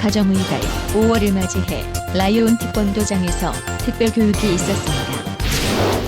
가정의 달 5월을 맞이해 라이온 태권도장에서 특별 교육이 있었습니다.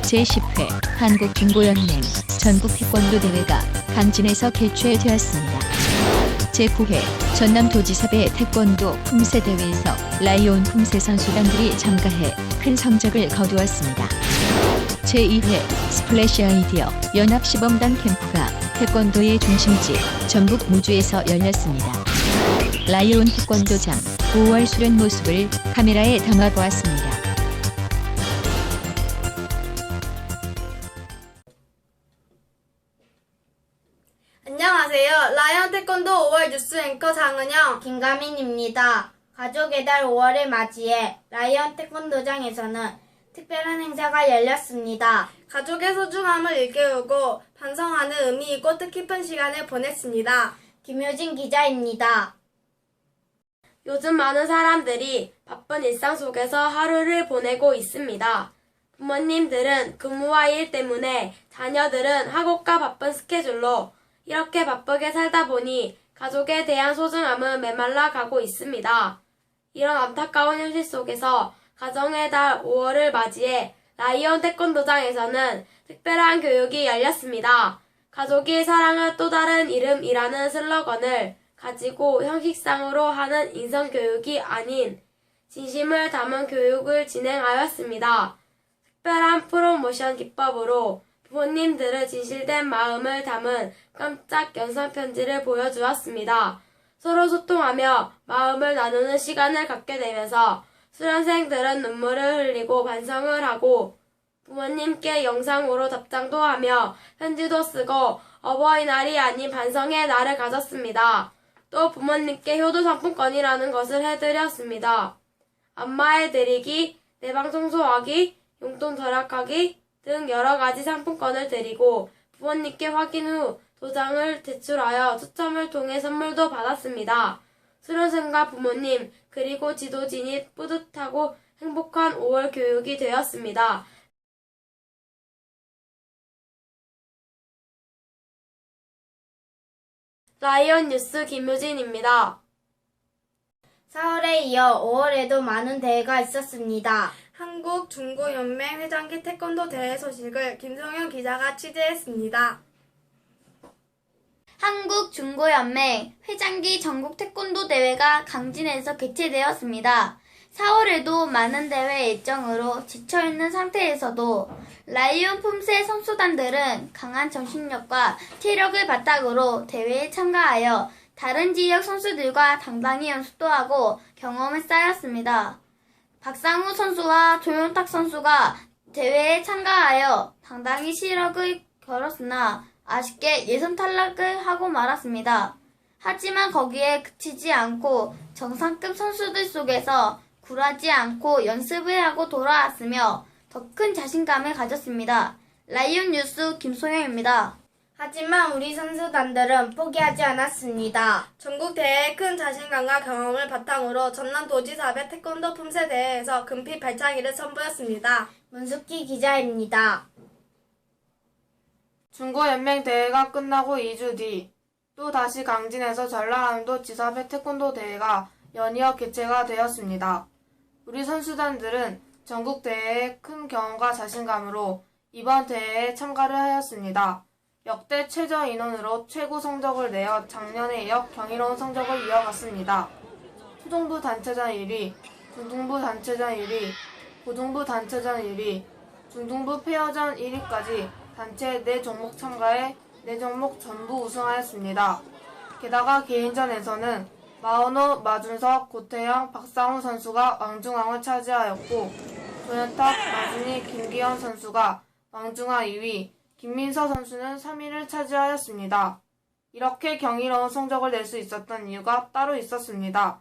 제10회 한국중고연맹 전국 태권도 대회가 강진에서 개최되었습니다. 제9회 전남도지사배 태권도 품새 대회에서 라이온 품새 선수단들이 참가해 큰 성적을 거두었습니다. 제2회 스플래시 아이디어 연합시범단 캠프가 태권도의 중심지 전북 무주에서 열렸습니다. 라이온 태권도장 5월 수련 모습을 카메라에 담아보았습니다. 안녕하세요. 라이언 태권도 5월 뉴스 앵커 장은영. 김가민입니다. 가족의 달 5월을 맞이해 라이언 태권도장에서는 특별한 행사가 열렸습니다. 가족의 소중함을 일깨우고 반성하는 의미 있고 뜻깊은 시간을 보냈습니다. 김효진 기자입니다. 요즘 많은 사람들이 바쁜 일상 속에서 하루를 보내고 있습니다. 부모님들은 근무와 일 때문에 자녀들은 학업과 바쁜 스케줄로 이렇게 바쁘게 살다 보니 가족에 대한 소중함은 메말라 가고 있습니다. 이런 안타까운 현실 속에서 가정의 달 5월을 맞이해 라이온 태권도장에서는 특별한 교육이 열렸습니다. 가족이 사랑의 또 다른 이름이라는 슬로건을 가지고 형식상으로 하는 인성교육이 아닌 진심을 담은 교육을 진행하였습니다. 특별한 프로모션 기법으로 부모님들의 진실된 마음을 담은 깜짝 영상 편지를 보여주었습니다. 서로 소통하며 마음을 나누는 시간을 갖게 되면서 수련생들은 눈물을 흘리고 반성을 하고 부모님께 영상으로 답장도 하며 편지도 쓰고 어버이날이 아닌 반성의 날을 가졌습니다. 또 부모님께 효도 상품권이라는 것을 해드렸습니다. 안마해드리기, 내방 청소하기, 용돈 절약하기 등 여러 가지 상품권을 드리고 부모님께 확인 후 도장을 제출하여 추첨을 통해 선물도 받았습니다. 수련생과 부모님 그리고 지도진이 뿌듯하고 행복한 5월 교육이 되었습니다. 라이언 뉴스 김효진입니다. 4월에 이어 5월에도 많은 대회가 있었습니다. 한국 중고 연맹 회장기 태권도 대회 소식을 김성현 기자가 취재했습니다. 한국 중고연맹 회장기 전국 태권도 대회가 강진에서 개최되었습니다. 4월에도 많은 대회 일정으로 지쳐있는 상태에서도 라이온 품새 선수단들은 강한 정신력과 체력을 바탕으로 대회에 참가하여 다른 지역 선수들과 당당히 연습도 하고 경험을 쌓았습니다. 박상우 선수와 조용탁 선수가 대회에 참가하여 당당히 실력을 걸었으나 아쉽게 예선 탈락을 하고 말았습니다. 하지만 거기에 그치지 않고 정상급 선수들 속에서 굴하지 않고 연습을 하고 돌아왔으며 더 큰 자신감을 가졌습니다. 라이온 뉴스 김소영입니다. 하지만 우리 선수단들은 포기하지 않았습니다. 전국 대회의 큰 자신감과 경험을 바탕으로 전남 도지사배 태권도 품새 대회에서 금빛 발차기를 선보였습니다. 문숙기 기자입니다. 중고연맹 대회가 끝나고 2주 뒤, 또 다시 강진에서 전라남도 지사배 태권도 대회가 연이어 개최가 되었습니다. 우리 선수단들은 전국 대회에 큰 경험과 자신감으로 이번 대회에 참가를 하였습니다. 역대 최저 인원으로 최고 성적을 내어 작년에 이어 경이로운 성적을 이어갔습니다. 초중부 단체전 1위, 중등부 단체전 1위, 고등부 단체전 1위, 중등부 페어전 1위까지 단체 4종목 참가해 4종목 전부 우승하였습니다. 게다가 개인전에서는 마원호, 마준석, 고태영, 박상우 선수가 왕중왕을 차지하였고 조현탁, 마준희, 김기현 선수가 왕중왕 2위, 김민서 선수는 3위를 차지하였습니다. 이렇게 경이로운 성적을 낼 수 있었던 이유가 따로 있었습니다.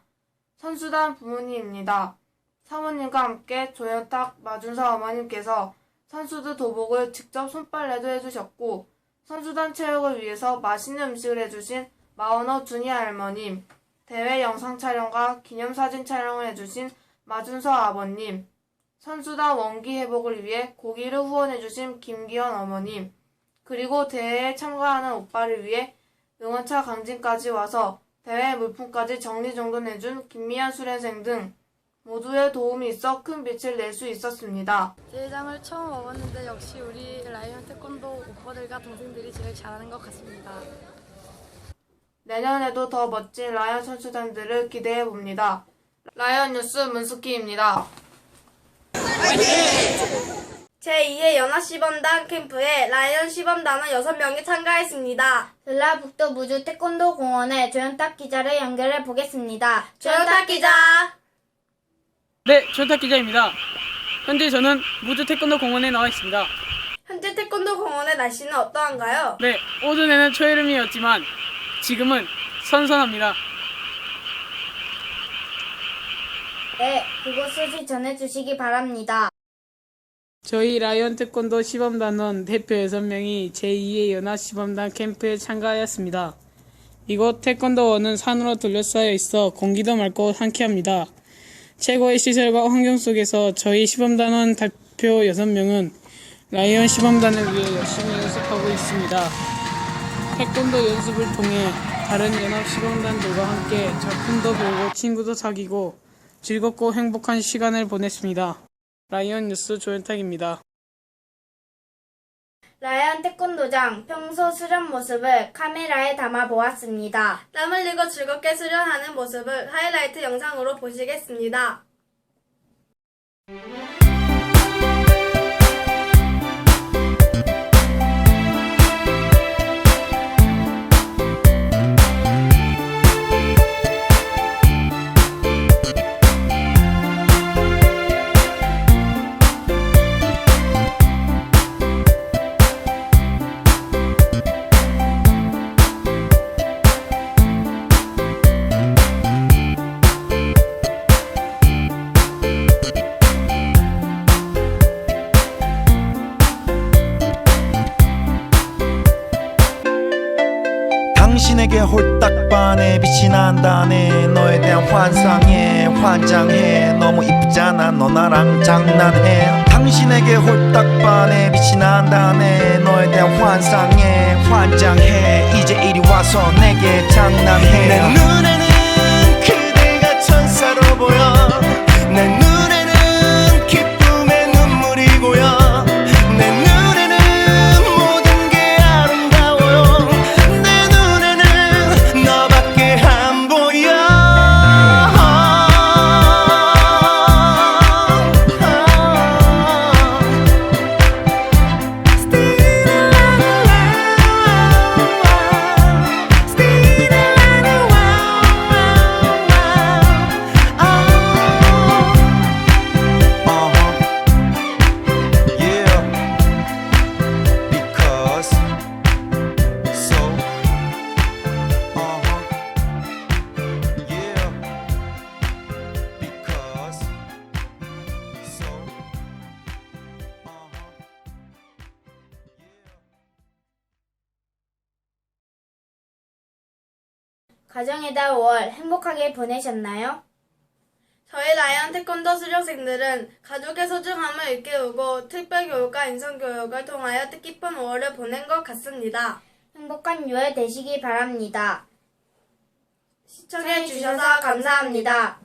선수단 부모님입니다. 사모님과 함께 조현탁, 마준서 어머님께서 선수들 도복을 직접 손빨래도 해주셨고 선수단 체육을 위해서 맛있는 음식을 해주신 마원호 준이 할머님, 대회 영상 촬영과 기념사진 촬영을 해주신 마준서 아버님, 선수단 원기 회복을 위해 고기를 후원해주신 김기현 어머님, 그리고 대회에 참가하는 오빠를 위해 응원차 강진까지 와서 대회 물품까지 정리정돈해준 김미연 수련생 등 모두의 도움이 있어 큰 빛을 낼 수 있었습니다. 대회장을 처음 와봤는데 역시 우리 라이언 태권도 오빠들과 동생들이 제일 잘하는 것 같습니다. 내년에도 더 멋진 라이언 선수단들을 기대해 봅니다. 라이언 뉴스 문숙희입니다. 제2회 연합시범단 캠프에 라이언 시범단원 6명이 참가했습니다. 전라북도 무주 태권도 공원에 조현탁 기자를 연결해 보겠습니다. 조현탁 기자! 네, 조탁 기자입니다. 현재 저는 무주 태권도 공원에 나와 있습니다. 현재 태권도 공원의 날씨는 어떠한가요? 네, 오전에는 초여름이었지만 지금은 선선합니다. 네, 그곳 소식 전해주시기 바랍니다. 저희 라이언 태권도 시범단원 대표 6명이 제2의 연합 시범단 캠프에 참가하였습니다. 이곳 태권도원은 산으로 둘러싸여 있어 공기도 맑고 상쾌합니다. 최고의 시설과 환경 속에서 저희 시범단원 대표 6명은 라이언 시범단을 위해 열심히 연습하고 있습니다. 태권도 연습을 통해 다른 연합 시범단들과 함께 작품도 배우고 친구도 사귀고 즐겁고 행복한 시간을 보냈습니다. 라이언 뉴스 조현탁입니다. 라이언 태권도장 평소 수련 모습을 카메라에 담아 보았습니다. 땀 흘리고 즐겁게 수련하는 모습을 하이라이트 영상으로 보시겠습니다. 당신에게 홀딱 반해 빛이 난다네. 너에 대한 환상에 환장해. 너무 이쁘잖아. 너 나랑 장난해. 당신에게 홀딱 반해 빛이 난다네. 너에 대한 환상에 환장해. 이제 이리 와서 내게 장난해. 내 눈에는 그대가 천사로 보여 가정의 달 5월 행복하게 보내셨나요? 저희 라이언 태권도 수료생들은 가족의 소중함을 일깨우고 특별교육과 인성교육을 통하여 뜻깊은 5월을 보낸 것 같습니다. 행복한 6월 되시기 바랍니다. 시청해주셔서 감사합니다.